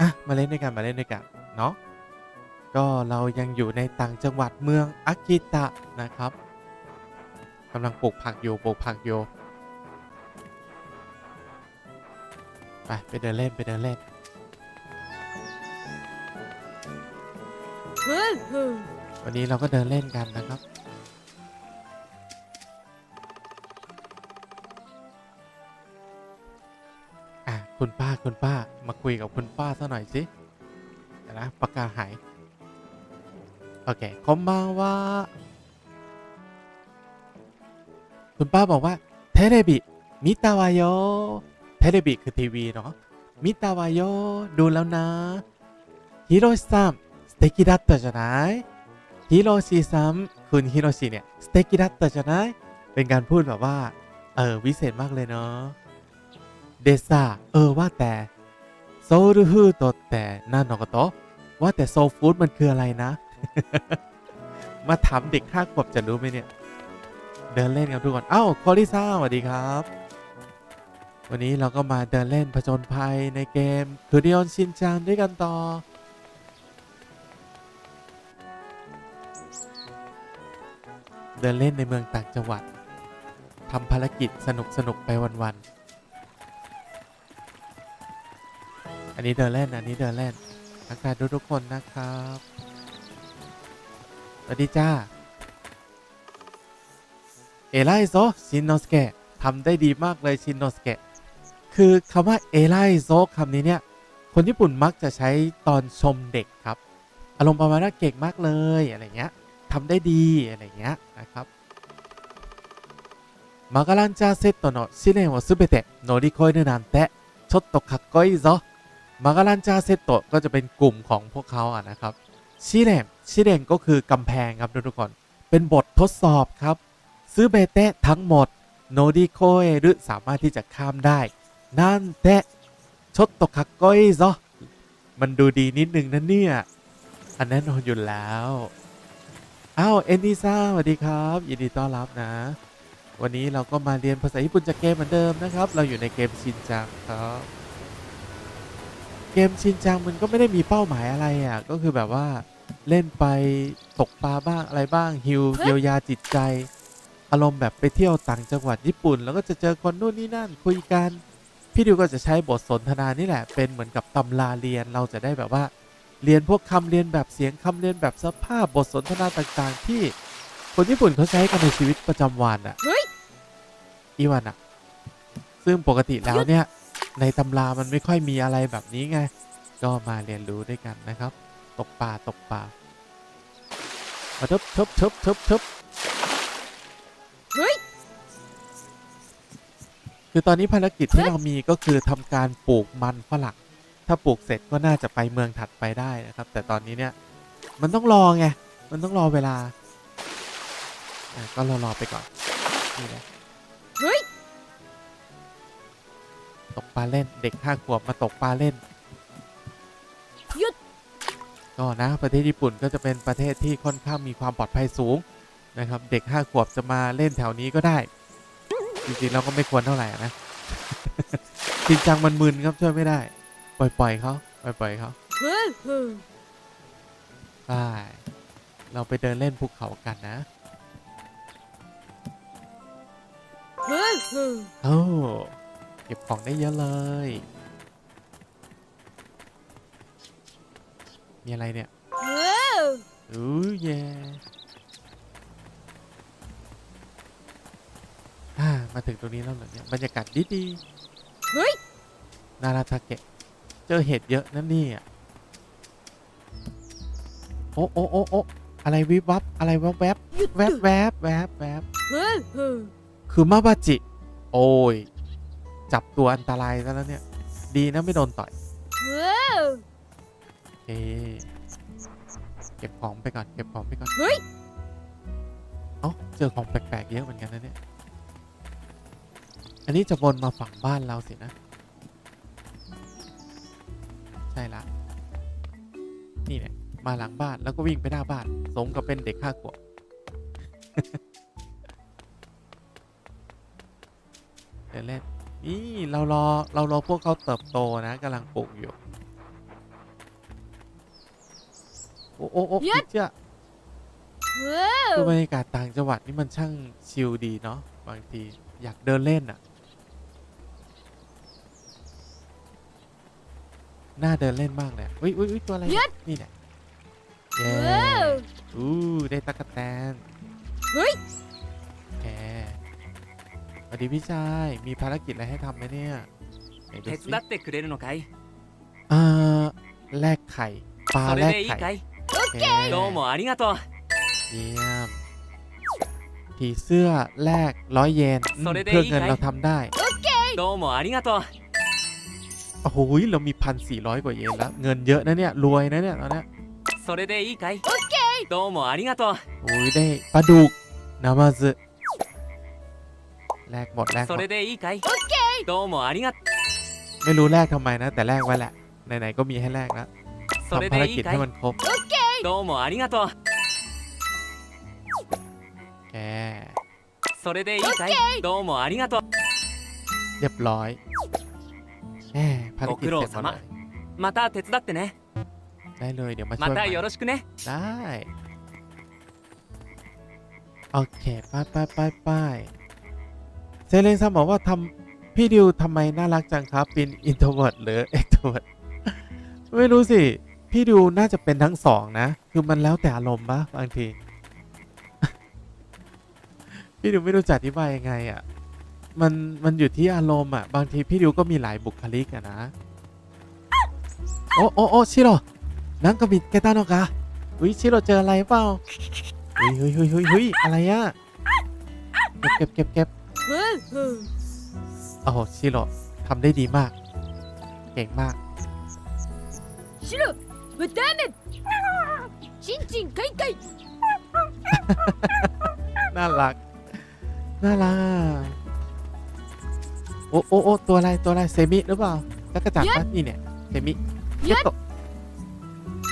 อะมาเล่นด้วยกันมาเล่นด้วยกันเนาะก็เรายังอยู่ในต่างจังหวัดเมืองอากิตะนะครับกำลังปลูกผักอยู่ปลูกผักอยู่ไปไปเดินเล่นไปเดินเล่นวันนี้เราก็เดินเล่นกันนะครับ คุณป้าคุณป้ามาคุยกับคุณป้าสักหน่อยสิเดี๋ยวนะปากกาหาย โอเคคอมบางว่า คุณป้าบอกว่า เทเลบิมิตาวายโยเทเลบิคือทีวีเนาะมิตาวายโยดูแล้วนะฮิโรชิซัมสเต็กดัตเตอร์じゃないฮิโรชิซัมคุณฮิโรชิเนี่ยสเต็กดัตเตอร์じゃないเป็นการพูดแบบว่า เออ วิเศษมากเลยเนาะ เดซ่าเออว่าแต่โซลฟูดแต่นั่นนกโตว่าแต่โซลฟู้ดมันคืออะไรนะ มาถามเด็กห้าขวบจะรู้ไหมเนี่ย เดินเล่นกันทุกคนเอ้าโคลิซ่าสวัสดีครับ วันนี้เราก็มาเดินเล่นผจญภัยในเกมคือดิออนชินจังด้วยกันต่อเดินเล่นในเมืองต่างจังหวัดทำภารกิจสนุกสนุกไปวัน ๆ อันนี้เดินเล่น อันนี้เดินเล่นทักทายทุกๆคนนะครับ สวัสดีจ้า เอไลโซชินโนสเกะทำได้ดีมากเลยชินโนสเกะคือคำว่าเอไลโซคำนี้เนี่ย คนญี่ปุ่นมักจะใช้ตอนชมเด็กครับ อารมณ์ประมาณว่าเก่งมากเลยอะไรเงี้ยทำได้ดีอะไรเงี้ยนะครับマガランチャーセットの試練をすべて乗り越えるなんてちょっとかっこいいぞ มาการันจาเซตโตะก็จะเป็นกลุ่มของพวกเขาอะนะครับชิเรมชิเรมก็คือกำแพงครับทุกคนเป็นบททดสอบครับ ซื้อเบเตะทั้งหมดโนดิโคเอรุสามารถที่จะข้ามได้นั่นเตะชดตกคักก้อยซอมันดูดีนิดนึงนะเนี่ย อันแน่นอนอยู่แล้ว อ้าวเอนดิซ่าสวัสดีครับยินดีต้อนรับนะ วันนี้เราก็มาเรียนภาษาญี่ปุ่นจากเกมเหมือนเดิมนะครับ เราอยู่ในเกมชินจังครับ เกมชินจังมันก็ไม่ได้มีเป้าหมายอะไรอะ ก็คือแบบว่าเล่นไปตกปลาบ้างอะไรบ้างฮิวเยียวยาจิตใจ อารมณ์แบบไปเที่ยวต่างจังหวัดญี่ปุ่น แล้วก็จะเจอคนนู่นนี่นั่นคุยกันพี่ดิวก็จะใช้บทสนทนานี่แหละเป็นเหมือนกับตำราเรียนเราจะได้แบบว่า เรียนพวกคำเรียนแบบเสียงคำเรียนแบบสภาพบทสนทนาต่างๆ ที่คนญี่ปุ่นเขาใช้กันในชีวิตประจำวันอะเฮ้ยอีวันอะ ซึ่งปกติแล้วเนี่ย ในตำรามันไม่ค่อยมีอะไรแบบนี้ไง ก็มาเรียนรู้ด้วยกันนะครับ ตกปลาตกปลามาทึบทึบทึบทึบทึบเฮ้ยคือตอนนี้ภารกิจที่เรามีก็คือทำการปลูกมันฝรั่งถ้าปลูกเสร็จก็น่าจะไปเมืองถัดไปได้นะครับ แต่ตอนนี้เนี่ย มันต้องรอไง มันต้องรอเวลาอะก็รอรอๆไปก่อน นี่แหละเฮ้ยตก ปลาเล่น เด็กห้าขวบมาตกปลาเล่นหยุดก็นะประเทศญี่ปุ่นก็จะเป็นประเทศที่ค่อนข้างมีความปลอดภัยสูงนะครับ เด็กห้าขวบจะมาเล่นแถวนี้ก็ได้ จริงๆเราก็ไม่ควรเท่าไหร่อะนะจริงจังมันมึนครับช่วยไม่ได้ ปล่อยปล่อยๆเขาปล่อยปล่อยๆเขาเฮ้ยเฮ้ยไปเราไปเดินเล่นภูเขากันนะเฮ้ยเฮ้ยโอ้ เก็บของได้เยอะเลย มีอะไรเนี่ยเฮ้ยอู้เย่อ่ามาถึงตรงนี้แล้วเหรอเนี่ยบรรยากาศดีดีเฮ้ยๆนาราทาเกะ เจอเห็ดเยอะนั่นนี่อะโอ้โอ้โอ้โอ้อะไรวิบวับ อะไรแวบแวบหยุดแวบแวบแวบแวบเฮ้ยเฮ้ยคือมาบาจิ โอ้ย จับตัวอันตรายซะแล้วเนี่ย ดีนะไม่โดนต่อยเฮ้ยโอเคเก็บของไปก่อนเก็บของไปก่อนเฮ้ยเอ้าเจอของแปลกๆเยอะเหมือนกันนะเนี่ย อันนี้จะวนมาฝั่งบ้านเราสินะ ใช่ละ นี่เนี่ยมาหลังบ้านแล้วก็วิ่งไปหน้าบ้าน สมกับเป็นเด็กห้าขวบเดินเล่น นี่เรารอเรารอพวกเขาเติบโตนะกำลังปลูกอยู่ โอ้โอ้โอ้เย็ดเจ้าว้าวคือบรรยากาศต่างจังหวัดนี่มันช่างชิลดีเนาะบางทีอยากเดินเล่นอะน่าเดินเล่นมากเลยอุ้ยอุ้ยอุ้ยตัวอะไรเนี่ยนี่เนี่ยเย้ว้าวอู้ได้ตะกแตนเฮ้ยแกส วัสดีพี่ชายมีภารกิจอะไรให้ทำไหมเนี่ยไหนดู 手 สิ 伝ってくれるのかい อ่าแลกไข่ปลา そ แล れ ก でいい ไข่ かい โอเค どうもありがとう เยี่ยมผีเสื้อแลกร้อยเยนอืม それで เพื่อ いい เงิน かい เราทำได้ どうもありがとう โอ้โหเรามีพันสี่ร้อยกว่าเยนแล้ว เงินเยอะนะเนี่ย รวยนะเนี่ยตอนเนี้ย それでいいかいどうもありがとう โอ้ยได้ปลาดุกนามาซึ แลกหมดแลกห そ มด れでいいかいどうもありが ไม่รู้แลกทำไมนะ แต่แลกไว้แหละ ไหนๆก็มีให้แลกแล้ว それ ทำภาร でい กิจ いか ให้ い มันครบ どうもありがとう แก それでいいかいどうもありがとう เรียบร้อยแหมภารกิจเสร็จหมดเลย また手伝ってね ได้เลยเดี๋ยวมาช่ ま วยให た ม่ よろしくね ได้ โอเคไปไปไปไป เซเลนซัมบอกว่าทำพี่ดิวทำไมน่ารักจังครับเป็นอินโทรเวิร์ดหรือเอ็กโทรเวิร์ดไม่รู้สิ พี่ดิวน่าจะเป็นทั้งสองนะ คือมันแล้วแต่อารมณ์ปะบางที พี่ดิวไม่รู้จะอธิบายยังไงอะ่ะมันมันอยู่ที่อารมณ์อะ บางทีพี่ดิวก็มีหลายบุคลิกอะนะ โอ้โอ้โอ้ชิโร่นังก็มีแกต้าโนกะอุ้ยชิโร่เจออะไรเปล่าเฮ้ยเฮ้ยเฮ้ยเฮ้ยเฮ้ยอะไรอะเก็บเก็บเก็บเก็บ โอ้โหชิโร่ทำได้ดีมาก เก่งมาก ชิโร่มาดามิชิจรินไก่ไก่น่ารัก น่ารัก โอ้โอ้โอ้ตัวอะไร ตัวอะไร เซมิหรือเปล่าแล้วกระจับนี่เนี่ย เซมิเยัด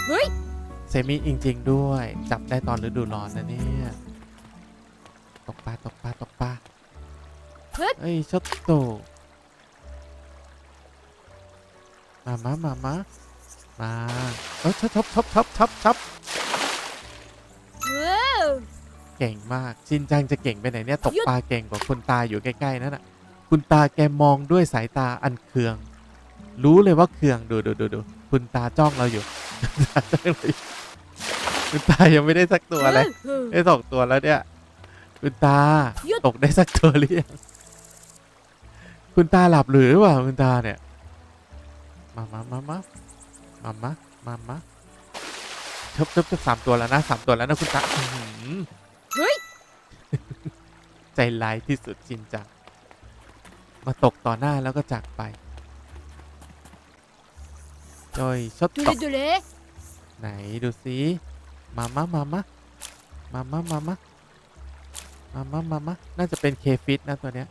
เฮ้ย เซมิจริง ๆ ด้วย จับได้ตอนฤดูร้อนนะเนี่ย ตกปลา ตกปลา ตกปลา เฮ้ยเอ้ยชดโตมามามามามาเออชับชับชับชับชับว้าวเก่งมากชินจังจะเก่งไปไหนเนี่ยตกหยุดปลาเก่งกว่าคุณตาอยู่ใกล้ ๆนั่นน่ะ คุณตาแกมองด้วยสายตาอันเคือง รู้เลยว่าเคืองดูดูดูดูคุณตาจ้องเราอยู่คุณตายังไม่ได้สักตัวเลยได้สองตัวแล้วเนี่ย คุณตาหยุดตกได้สักตัวหรือยัง คุณตาหลับหรือว่าคุณตาเนี่ย มามามามามามามามาเทิบเทิบเทิบสามตัวแล้วนะสามตัวแล้วนะคุณตาอื้อหือเฮ้ย ใจร้ายที่สุดชินจัง มาตกต่อหน้าแล้วก็จากไปจอยชดดูตเลก ยดูเลยไหนดูสิมามามามามามามามามามามามาน่าจะเป็นเคฟิตนะตัวเนี้ย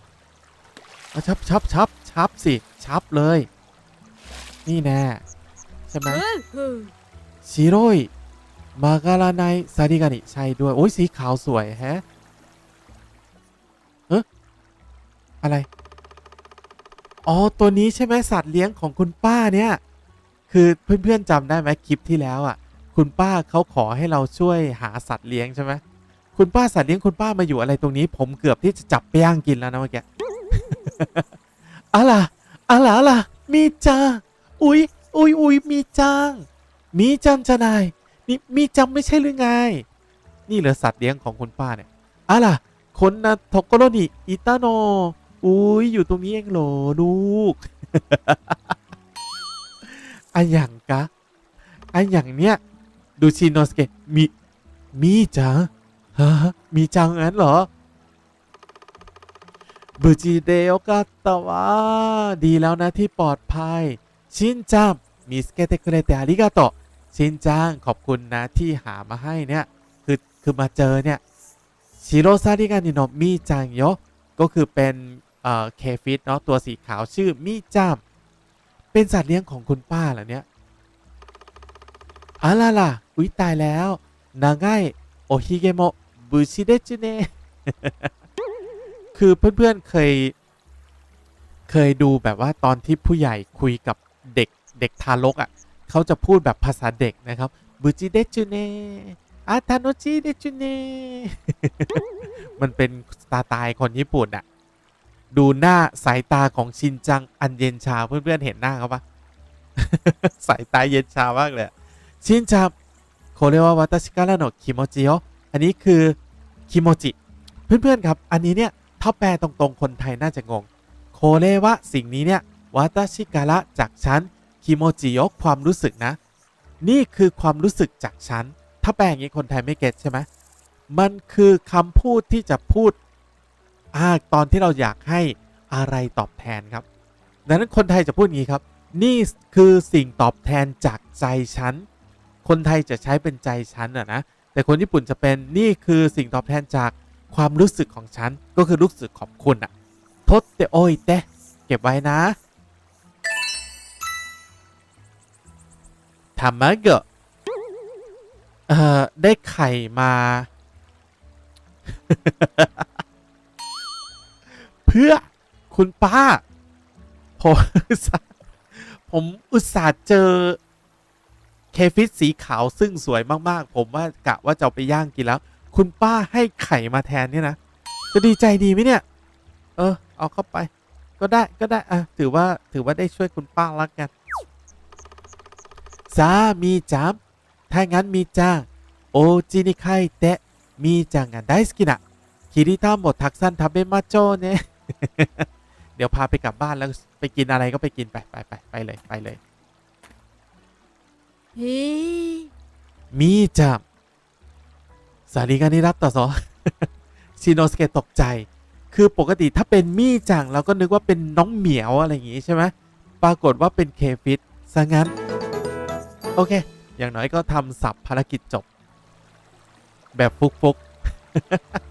ชับชับชับชับสิชับเลย นี่แน่ใช่ไหมชิโร่ยมาการาไนซาริกานิใช่ด้วย โอ้ยสีขาวสวยแฮะเอ๊ะอะไร อ๋อ ตัวนี้ใช่ไหมสัตว์เลี้ยงของคุณป้าเนี่ย คือเพื่อนๆจำได้ไหมคลิปที่แล้วอะ คุณป้าเขาขอให้เราช่วยหาสัตว์เลี้ยงใช่ไหมคุณป้าสัตว์เลี้ยงคุณป้ามาอยู่อะไรตรงนี้ ผมเกือบที่จะจับไปย่างกินแล้วนะเมื่อกี้ อะไรอะไรอะไรมีจังอุ๊ยอุ๊ยอุ๊ยมีจัง มีจังจะนาย นี่มีจังไม่ใช่หรือไง นี่เหลือสัตว์เลี้ยงของคุณป้าเนี่ยอะไรคนนะโทโกโรนิอิตาโน อุ้ยอยู่ตรงนี้เองเหรอลูกอันอย่างกะอันอย่างเนี้ยดูชินโนสเกะมี มีจังฮะมีจังงั้นเหรอ บูจิเดโอกาตวะดีแล้วนะที่ปลอดภัย ชินจังมิสเกเตคุเรเตอาริกาโตชินจังขอบคุณนะที่หามาให้เนี่ย คือคือมาเจอเนี่ยชิโรซาริกานิโนมีจังโยก็คือเป็นเอ่อเคฟิตเนาะตัวสีขาวชื่อมิจัมเป็นสัตว์เลี้ยงของคุณป้าเหรอเนี่ยอะล่ะล่ะอุ๊ยตายแล้วนางไงโอฮิเกโมบุชิเดจุเน คือเพื่อนๆเคย เคยดูแบบว่าตอนที่ผู้ใหญ่คุยกับเด็กเด็กทารกอะ่ะเขาจะพูดแบบภาษาเด็กนะครับบุจิเดจูเนอาทาโนจิเดจูเนมันเป็นสไตาตายคนญี่ปุ่นอะดูหน้าสายตาของชินจังอันเย็นชาเพื่อนๆเห็นหน้าเขาปะสายตาเย็นชามากเลยชินจังโคเรวาวาตชิการะโนคิโมจิโออันนี้คือคิโมจิ เพื่อนๆครับ อันนี้เนี่ย ถ้าแปลตรงๆ คนไทยน่าจะงง โคเรวะสิ่งนี้เนี่ยวาตาชิการะจากฉันคิโมจิโอความรู้สึกนะ นี่คือความรู้สึกจากฉัน ถ้าแปลอย่างนี้คนไทยไม่เก็ตใช่ไหมมันคือคำพูดที่จะพูดอาตอนที่เราอยากให้อะไรตอบแทนครับ ดังนั้นคนไทยจะพูดงี้ครับ นี่คือสิ่งตอบแทนจากใจฉัน คนไทยจะใช้เป็นใจฉันอะนะ แต่คนญี่ปุ่นจะเป็นนี่คือสิ่งตอบแทนจาก ความรู้สึกของฉันก็คือรู้สึกขอบคุณอะทดเตโอยเตะเก็บไว้นะทามาเกะเอ่อ ได้ไข่มา เพื่อคุณป้า ผมอุตส่าห์ผมอุตส่าห์เจอ เคฟิสสีขาวซึ่งสวยมาก ๆ ผมว่ากะว่าจะเอาไปย่างกินแล้ว คุณป้าให้ไข่มาแทนเนี่ยนะ จะดีใจดีไหมเนี่ย เออ เอาเข้าไป ก็ได้ก็ได้อะถือว่าถือว่าได้ช่วยคุณป้าละกันสามีจามถ้างั้นมีจ้างโอจินิไคเตะมีจังงานได้สกินะคิริท่าหมดทักสั้นทับเบมาโจเนี่ยเดี๋ยวพาไปกลับบ้านแล้วไปกินอะไรก็ไปกินไปไปไปไปเลยไปเลย มีจัง สาริกานิรับต่อสอชินโนสเกตตกใจ คือปกติถ้าเป็นมี่จังเราก็นึกว่าเป็นน้องเหมียวอะไรอย่างงี้ใช่ไหมปรากฏว่าเป็นเคฟิตซะงั้น โอเค อย่างน้อยก็ทำสับภารกิจจบ แบบฟุกๆ